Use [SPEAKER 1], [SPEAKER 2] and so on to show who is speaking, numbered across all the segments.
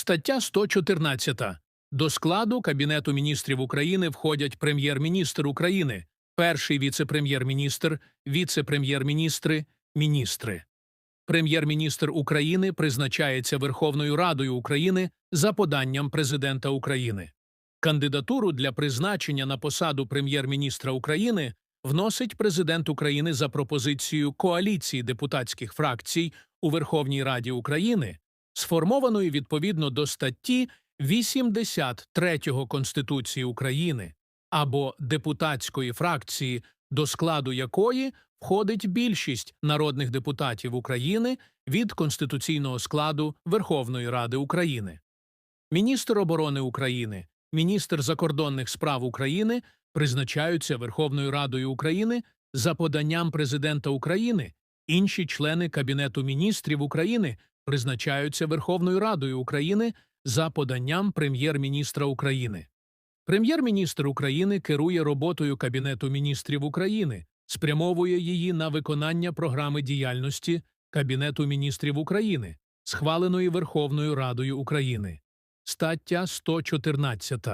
[SPEAKER 1] Стаття 114. До складу Кабінету міністрів України входять прем'єр-міністр України, перший віце-прем'єр-міністр, віце-прем'єр-міністри, міністри. Прем'єр-міністр України призначається Верховною Радою України за поданням Президента України. Кандидатуру для призначення на посаду прем'єр-міністра України вносить Президент України за пропозицією коаліції депутатських фракцій у Верховній Раді України, сформованої відповідно до статті 83 Конституції України або депутатської фракції, до складу якої входить більшість народних депутатів України від конституційного складу Верховної Ради України. Міністр оборони України, міністр закордонних справ України призначаються Верховною Радою України за поданням Президента України, інші члени Кабінету міністрів України призначаються Верховною Радою України за поданням Прем'єр-міністра України. Прем'єр-міністр України керує роботою Кабінету міністрів України, спрямовує її на виконання програми діяльності Кабінету міністрів України, схваленої Верховною Радою України. Стаття 114.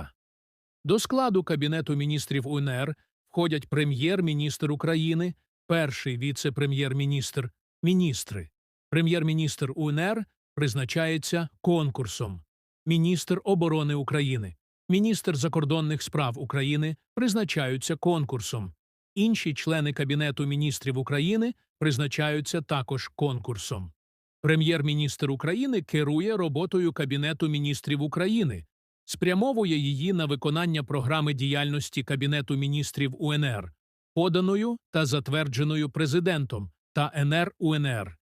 [SPEAKER 1] До складу Кабінету міністрів УНР входять прем'єр-міністр України, перший віце-прем'єр-міністр, міністри. Прем'єр-міністр УНР призначається конкурсом. Міністр оборони України, міністр закордонних справ України призначаються конкурсом. Інші члени Кабінету міністрів України призначаються також конкурсом. Прем'єр-міністр України керує роботою Кабінету міністрів України, спрямовує її на виконання програми діяльності Кабінету міністрів УНР, поданою та затвердженою Президентом та НР УНР.